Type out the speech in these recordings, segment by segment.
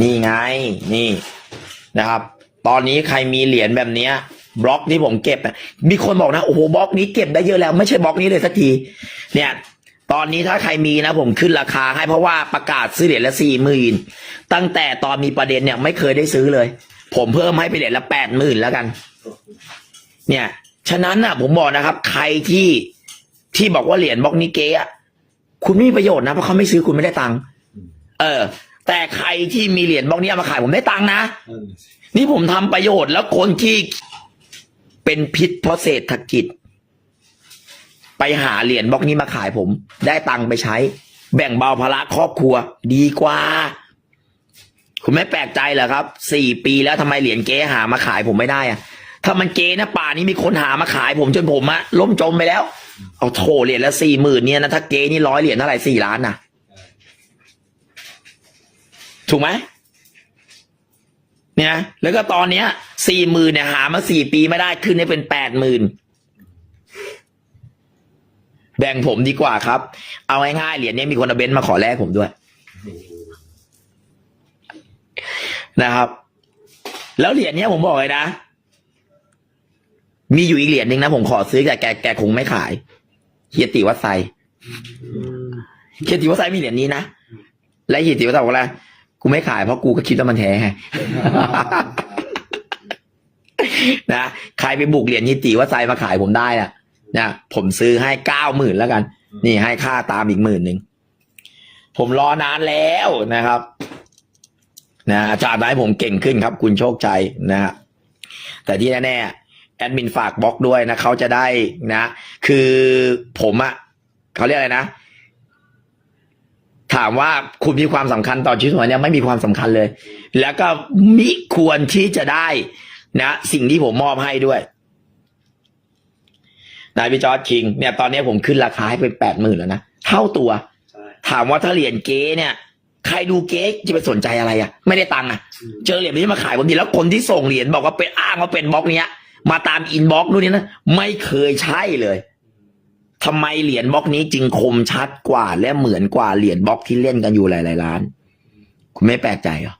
นี่ไง นี่นะครับ ตอนนี้ใครมีเหรียญแบบเนี้ย บล็อกที่ผมเก็บมีคนบอกนะโอ้โหบล็อกนี้เก็บได้เยอะแล้วไม่ใช่บล็อกนี้เลยสักที เนี่ย ตอนนี้ถ้าใครมีนะผมขึ้นราคาให้เพราะว่าประกาศซื้อเหรียญละสี่หมื่นตั้งแต่ตอนมีประเด็นเนี่ยไม่เคยได้ซื้อเลย ผมเพิ่มให้ไปเหรียญละแปดหมื่นแล้วกัน เนี่ย ฉะนั้นนะผมบอกนะครับ ใครที่ที่บอกว่าเหรียญบล็อกนี้เก๊อะคุณไม่มีประโยชน์นะเพราะเขาไม่ซื้อคุณไม่ได้ตังค์เออ แต่ใครที่มีเหรียญบล็อกนี้เอามาขายผมได้ตังค์นะนั่นน่ะสินี่ผมทำประโยชน์แล้วคนที่เป็นพิษเพราะเศรษฐกิจ ไปหาเหรียญบล็อกนี้มาขายผม ได้ตังค์ไปใช้ แบ่งเบาภาระครอบครัว ดีกว่า คุณไม่แปลกใจเหรอครับสี่ปีแล้วทำไมเหรียญเก๊หามาขายผมไม่ได้อะถ้ามันเก๊นะป่านี้มีคนหามาขายผมจนผมอะล่มจมไปแล้ว เอาโถเหรียญละสี่หมื่นเนี่ยนะถ้าเก๊นี่ร้อยเหรียญเท่าไหร่สี่ล้านนะ ถูกไหมเนี่ยแล้วก็ตอนเนี้ยสี่หมื่นเนี่ยหามาสี่ปีไม่ได้ขึ้นให้เป็นแปดหมื่นแบ่งผมดีกว่าครับ เอาง่ายๆเหรียญนี้มีคนเอาเบนซ์มาขอแลกผมด้วย นะครับ แล้วเหรียญนี้ผมบอกเลยนะ มีอยู่อีกเหรียญหนึ่งนะ ผมขอซื้อแต่แกแกคงไม่ขายเฮียติวัดไซเฮียติวัดไซมีเหรียญนี้นะและเฮียติวัดไซบอกว่า กูไม่ขายเพราะกูก็คิดว่ามันแท้ไง นะใครไปบุกเหรียญยิติว่าไซมาขายผมได้อะนะผมซื้อให้เก้าหมื่นแล้วกัน นี่ให้ค่าตามอีกหมื่นหนึ่งผมรอนานแล้วนะครับ นะอาจารย์ให้ผมเก่งขึ้นครับ คุณโชคชัยนะฮะแต่ที่แน่ๆแอดมินฝากบล็อกด้วยนะเขาจะได้นะ คือผมอะเขาเรียกอะไรนะ ถามว่าคุณมีความสำคัญต่อชีวิตผมเนี่ยไม่มีความสำคัญเลย แล้วก็มิควรที่จะได้นะ สิ่งที่ผมมอบให้ด้วยนายพี่จอร์ดคิงเนี่ยตอนนี้ผมขึ้นราคาให้เป็นแปดหมื่นแล้วนะเท่าตัวใช่ถามว่าถ้าเหรียญเก๊เนี่ย ใครดูเก๊จะไปสนใจอะไรอะ่ะ ไม่ได้ตังค์อะ เจอเหรียญนี้มาขายผมดีแล้วคนที่ส่งเหรียญบอกว่าเป็นอ้างว่าเป็นบล็อกเนี้ย มาตามอินบ็อกซ์นู่นนี่นะไม่เคยใช่เลย ทำไมเหรียญบล็อกนี้จึงคมชัดกว่า และเหมือนกว่าเหรียญบล็อกที่เล่นกันอยู่หลายๆล้าน คุณไม่แปลกใจเหรอ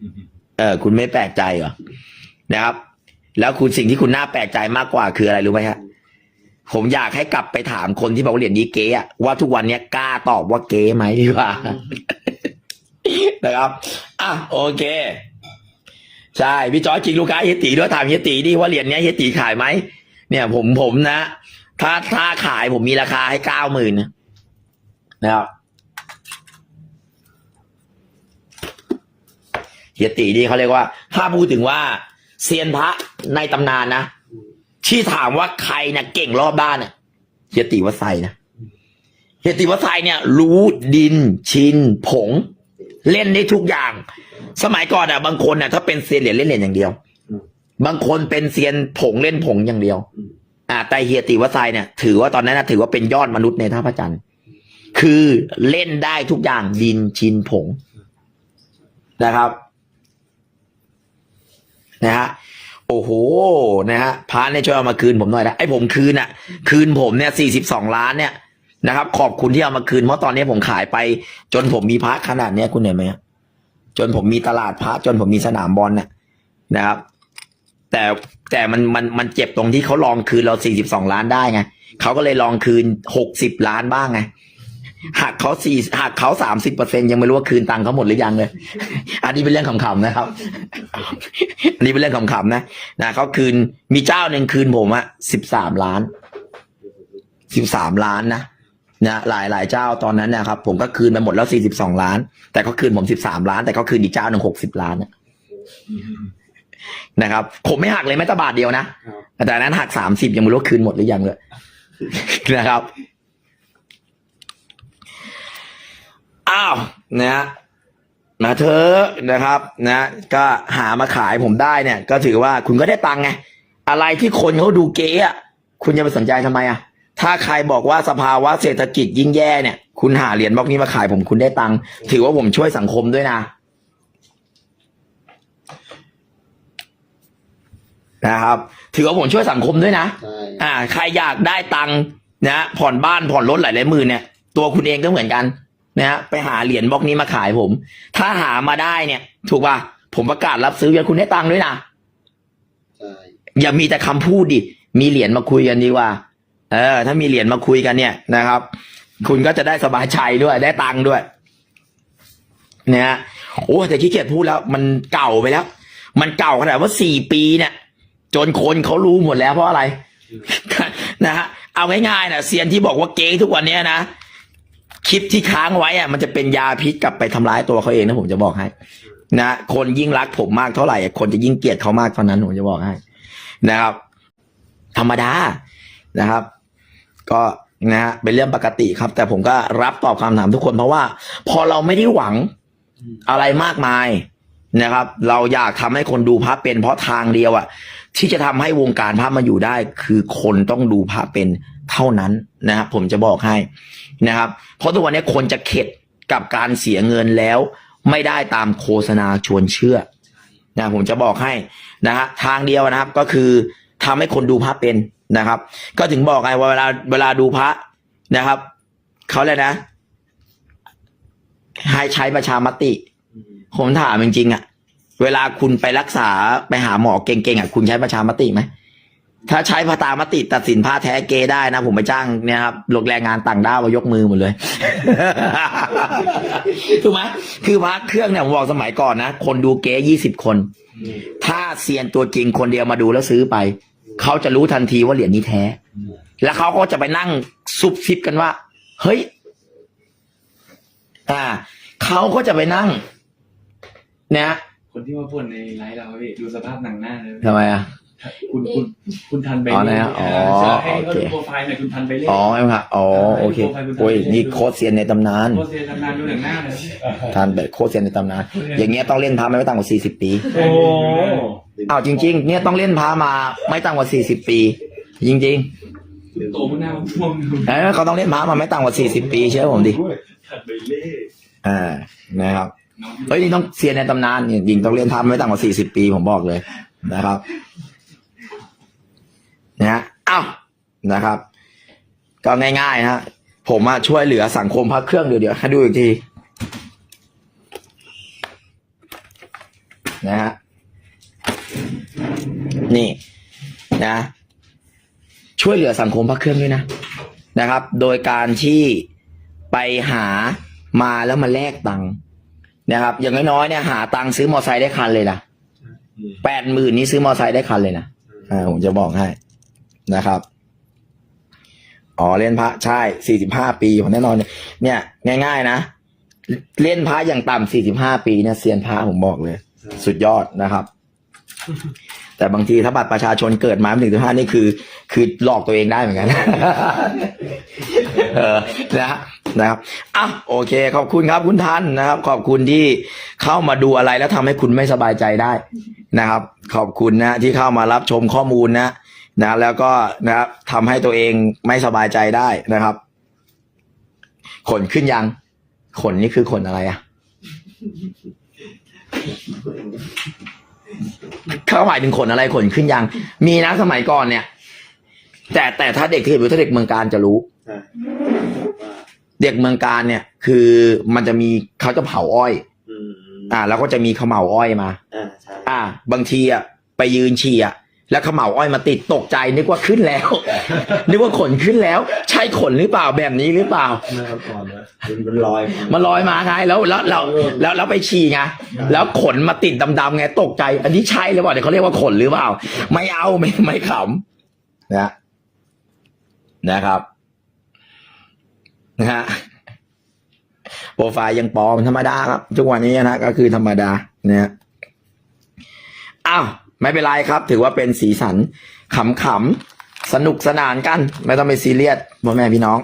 อืมเออ คุณไม่แปลกใจเหรอนะครับ แล้วคุณสิ่งที่คุณน่าแปลกใจมากกว่าคืออะไรรู้ไหมฮะผมอยากให้กลับไปถามคนที่บอกว่าเหรียญนี้เก๊อะว่าทุกวันเนี้ยกล้าตอบว่าเก๊ไหมดีกว่านะครับ อะโอเค ใช่พี่จอยจริงลูกค้าเฮยตีด้วยถามเฮยตีดิว่าเหรียญเนี้ยเฮยตีขายไหมเนี่ย ผมผมนะ ถ้าถ้าขายผมมีราคาให้เก้าหมื่นนะครับเฮียตีนี่เขาเรียกว่า ถ้าพูดถึงว่าเซียนพระในตำนานนะที่ถามว่าใครนะเก่งรอบด้านน่ะเฮียตีวัไซนะเฮียตีวัไซเนี่ย รู้ดิน ชิน ผง เล่นได้ทุกอย่าง สมัยก่อนอะ บางคนอะถ้าเป็นเซียนเหรียญเล่นเหรียญอย่างเดียว บางคนเป็นเซียนผงเล่นผงอย่างเดียว อ่าแต่เฮียตีวัดไซเนี่ยถือว่าตอนนั้นนะถือว่าเป็นยอดมนุษย์ในท่าพระจันทร์คือเล่นได้ทุกอย่างดินชินผงนะครับนะฮะโอ้โหนะฮะพาเนี่ยช่วยเอามาคืนผมหน่อยนะไอ้ผมคืนอะ คืนผมเนี่ยสี่สิบสองล้านเนี่ยนะครับ ขอบคุณที่เอามาคืนเพราะตอนนี้ผมขายไป จนผมมีพระขนาดเนี้ยคุณเห็นไหมฮะจนผมมีตลาดพระจนผมมีสนามบอลน่ะนะครับ แต่แต่มันมันมันเจ็บตรงที่เขาลองคืนเราสี่สิบสองล้านได้ไงเขาก็เลยลองคืนหกสิบล้านบ้างไงหักเขาสี่หักเขาสามสิบเปอร์เซ็นยังไม่รู้ว่าคืนตังค์เขาหมดหรือยังเลย อันนี้เป็นเรื่องขำๆนะครับ อันนี้เป็นเรื่องขำๆนะนะเขาคืนมีเจ้าหนึ่งคืนผมอะสิบสามล้านสิบสามล้านนะนะหลายหลายเจ้าตอนนั้นนะครับ ผมก็คืนไปหมดแล้วสี่สิบสองล้าน แต่เขาคืนผมสิบสามล้าน แต่เขาคืนอีกเจ้าหนึ่งหกสิบล้านนะ นะครับ ผมไม่หักเลยแม้แต่บาทเดียวนะครับแต่อันนั้นหักสามสิบยังไม่รู้ว่าคืนหมดหรือยังเลยนะครับอ้าวนะฮะนะเธอะนะครับ นะ ก็หามาขายผมได้เนี่ย ก็ถือว่าคุณก็ได้ตังค์ไงอะไรที่คนเขาดูเก๊อะคุณจะไปสนใจทำไมอะถ้าใครบอกว่าสภาวะเศรษฐกิจยิ่งแย่เนี่ย คุณหาเหรียญบล็อกนี้มาขายผมคุณได้ตังค์ถือว่าผมช่วยสังคมด้วยนะ นะครับ ถือว่าผมช่วยสังคมด้วยนะ ใช่อ่า ใครอยากได้ตังค์นะผ่อนบ้านผ่อนรถหลายๆหมื่นเนี่ย ตัวคุณเองก็เหมือนกันนะฮะไปหาเหรียญบล็อกนี้มาขายผม ถ้าหามาได้เนี่ย ถูกป่ะผมประกาศรับซื้ออย่าคุณให้ตังค์ด้วยนะ ใช่อย่ามีแต่คำพูดดิ มีเหรียญมาคุยกันดีกว่า เออ ถ้ามีเหรียญมาคุยกันเนี่ยนะครับ คุณก็จะได้สบายใจด้วย ได้ตังค์ด้วย เนี่ยฮะโอ้แต่ขี้เกียจพูดแล้ว มันเก่าไปแล้ว มันเก่าขนาดว่าสี่ปีเนี่ย จนคนเขารู้หมดแล้วเพราะอะไร นะฮะเอาง่ายๆนะเซียนที่บอกว่าเก๊ทุกวันเนี้ยนะคลิปที่ค้างไว้อะมันจะเป็นยาพิษกลับไปทำร้ายตัวเขาเองนะผมจะบอกให้ นะคนยิ่งรักผมมากเท่าไหร่คนจะยิ่งเกลียดเขามากเท่านั้นผมจะบอกให้ นะครับ ธรรมดานะครับ ก็นะฮะเป็นเรื่องปกติครับ แต่ผมก็รับตอบคำถามทุกคนเพราะว่า พอเราไม่ได้หวังอะไรมากมายนะครับ เราอยากทำให้คนดูพระเป็นเพราะทางเดียวอะ ที่จะทำให้วงการพระมาอยู่ได้ คือคนต้องดูพระเป็นเท่านั้นนะครับผมจะบอกให้นะครับ เพราะทุกวันนี้คนจะเข็ดกับการเสียเงินแล้ว ไม่ได้ตามโฆษณาชวนเชื่อนะผมจะบอกให้นะฮะทางเดียวนะครับก็คือทำให้คนดูพระเป็นนะครับ ก็ถึงบอกไงว่าเวลาเวลาดูพระนะครับเขาเลยนะ ให้ใช้ประชามติ ผมถามจริงๆอะ เวลาคุณไปรักษาไปหาหมอเก่งๆอะคุณใช้ประชามติไหมถ้าใช้พตามติตัดสินผ้าแท้เกได้นะ ผมไปจ้างเนี่ยครับโรงแรงงานต่างด้าวมายกมือหมดเลย ถูกไหมคือพระเครื่องเนี่ยผมบอกสมัยก่อนนะคนดูเก๊ยี่สิบคน ถ้าเซียนตัวจริงคนเดียวมาดูแล้วซื้อไป เขาจะรู้ทันทีว่าเหรียญนี้แท้ แล้วเขาก็จะไปนั่งซุบซิบกันว่า เฮ้ย อ่าเขาก็จะไปนั่งนะ คนที่มาพ่นในไลฟ์เราอะพี่ดูสภาพหนังหน้าเลยทำไมอะ คุณคุณคุณทันไปอ๋อนะฮะอ๋อให้เขาดูโอเคโปรไฟล์หน่อยคุณทันไปเล่นอ๋อใช่ไหมครับอ๋อโอเคโอ้ยนี่โคตรเซียนในตำนานโคตรเซียนทำงานดูหนังหน้าเลยทานแบบโคตรเซียนในตำนาน อย่างเงี้ยต้องเล่นพามาไม่ต่ำกว่าสี่สิบปีโอ้อ้าวจริง ๆ เนี่ยต้องเล่นพามาไม่ต่ำกว่าสี่สิบปี จริงโตมุ่งหน้ามุ่งม่วงๆเออเขาต้องเล่นพามาไม่ต่ำกว่าสี่สิบปีเชื่อผมดิทันไปเล่อ่านะครับน้อง เฮ้ยนี่ต้องเซียนในตำนานเนี่ยยิงต้องเรียนทำไม่ต่ำกว่าสี่สิบปีผมบอกเลยนะครับนะฮะอ้าวนะครับ ก็ง่ายๆนะฮะผมอะช่วยเหลือสังคมพักเครื่องเดี๋ยวเดี๋ยวให้ดูอีกทีนะฮะนี่นะ ช่วยเหลือสังคมพักเครื่องด้วยนะนะครับ โดยการที่ไปหามาแล้วมาแลกตังค์ นะครับ อย่างน้อยๆเนี่ยหาตังค์ซื้อมอไซค์ได้คันเลยนะอืมแปดหมื่นนี้ซื้อมอไซค์ได้คันเลยนะอ่าผมจะบอกให้นะครับอ๋อเล่นพระใช่สี่สิบห้าปีผมแน่นอนเนี่ย ง่าย ๆ นะเล่นพระอย่างต่ำสี่สิบห้าปีเนี่ยเซียนพระผมบอกเลย สุดยอดนะครับ แต่บางทีถ้าบัตรประชาชนเกิดมาไม่ถึงสิบห้านี่คือ คือหลอกตัวเองได้เหมือนกันเออนะฮะ นะครับอะโอเค ขอบคุณครับคุณท่านนะครับ ขอบคุณที่เข้ามาดูอะไรแล้วทำให้คุณไม่สบายใจได้นะครับ ขอบคุณนะที่เข้ามารับชมข้อมูลนะนะแล้วก็นะครับทำให้ตัวเองไม่สบายใจได้นะครับ ขนขึ้นยัง ขนนี่คือขนอะไรอะเขาหมายถึงขนอะไรขนขึ้นยัง มีนะสมัยก่อนเนี่ย แต่แต่ถ้าเด็กที่อยู่ถ้าเด็กเมืองการจะรู้ เด็กเมืองการเนี่ย คือมันจะมีเขาจะเผาอ้อย อืมอ่า แล้วก็จะมีเขมเหลาอ้อยมา อ่าใช่อ่า บางทีอะไปยืนฉี่อะแล้วเขมเหลาอ้อยมาติดตกใจนึกว่าขึ้นแล้ว นึกว่าขนขึ้นแล้ว ใช่ขนหรือเปล่าแบบนี้หรือเปล่าเมื่อก่อนนะมันมันลอยมันลอยมาไงแล้วแล้วแล้วแล้วแล้วไปฉี่ไงแล้วขนมาติดดำๆไงตกใจ อันนี้ใช่หรือเปล่าเดี๋ยวเขาเรียกว่าขนหรือเปล่า ไม่เอาไม่ไม่ขำนะนะครับ นะฮะโปรไฟล์ยังปลอมธรรมดาครับ ทุกวันนี้นะก็คือธรรมดาเนี่ยอ้าวไม่เป็นไรครับ ถือว่าเป็นสีสันขำๆสนุกสนานกัน ไม่ต้องไปซีเรียสพ่อแม่พี่น้อง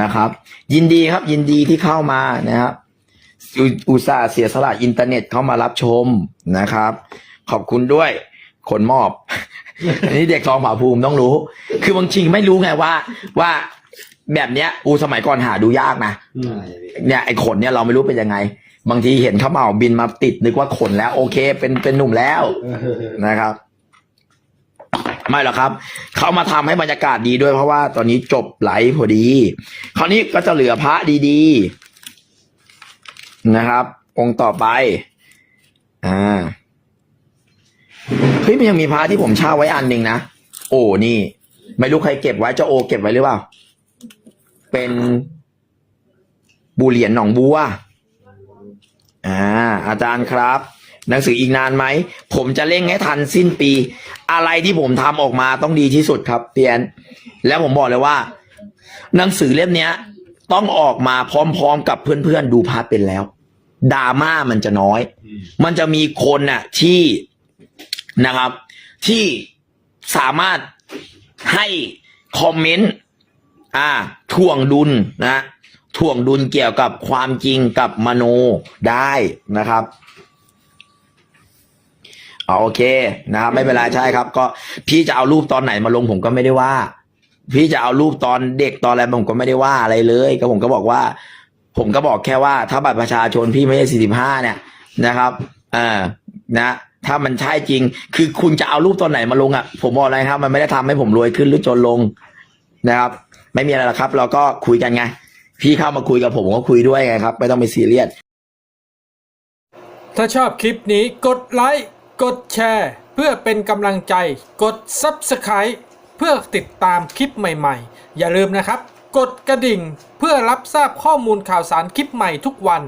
นะครับ ยินดีครับ ยินดีที่เข้ามานะครับอุอุตส่าห์เสียสละอินเทอร์เน็ตเข้ามารับชมนะครับ ขอบคุณด้วย คนมอบ อันนี้เด็กทองผาภูมิต้องรู้ คือบางทีไม่รู้ไงว่าว่า แบบเนี้ยอูสมัยก่อนหาดูยากนะใช่พี่เนี่ยไอ้ขนเนี่ยเราไม่รู้เป็นยังไง บางทีเห็นเขาเหมาบินมาติดนึกว่าขนแล้ว โอเค เป็นเป็นหนุ่มแล้วนะครับ ไม่หรอกครับ เขามาทำให้บรรยากาศดีด้วยเพราะว่าตอนนี้จบไหลฟ์พอดี คราวนี้ก็จะเหลือพระดีๆนะครับ องค์ต่อไป อ่าเฮ้ยมันยังมีพระที่ผมเช่าไว้อันหนึ่งนะโอ้นี่ ไม่รู้ใครเก็บไว้เจ้าโอเก็บไว้หรือเปล่า เป็นบูเหรียญหนองบัวอ่าอาจารย์ครับ หนังสืออีกนานไหม ผมจะเร่งให้ทันสิ้นปี อะไรที่ผมทำออกมาต้องดีที่สุดครับเพี่แอนแล้วผมบอกเลยว่า หนังสือเล่มนี้ต้องออกมาพร้อมๆ กับเพื่อนๆ ดูพาร์ทเป็นแล้วดราม่ามันจะน้อย มันจะมีคนน่ะที่นะครับ ที่สามารถให้คอมเมนต์ อ่าถ่วงดุลนะถ่วงดุลเกี่ยวกับความจริงกับมโนได้นะครับเอาโอเคนะครับไม่เป็นไรใช่ครับ ก็พี่จะเอารูปตอนไหนมาลงผมก็ไม่ได้ว่า พี่จะเอารูปตอนเด็กตอนอะไรผมก็ไม่ได้ว่าอะไรเลย ก็ผมก็บอกว่า ผมก็บอกแค่ว่า ถ้าบัตรประชาชนพี่ไม่ใช่สี่สิบห้าเนี่ยนะครับอ่านะ ถ้ามันใช่จริง คือคุณจะเอารูปตอนไหนมาลงอะ ผมบอกอะไรครับ มันไม่ได้ทำให้ผมรวยขึ้นหรือจนลงนะครับ ไม่มีอะไรหรอกครับ เราก็คุยกันไง พี่เข้ามาคุยกับผมผมก็คุยด้วยไงครับ ไม่ต้องไปซีเรียส ถ้าชอบคลิปนี้กดไลค์ กดแชร์ เพื่อเป็นกำลังใจ กด Subscribe เพื่อติดตามคลิปใหม่ๆ อย่าลืมนะครับ กดกระดิ่งเพื่อรับทราบข้อมูลข่าวสารคลิปใหม่ทุกวัน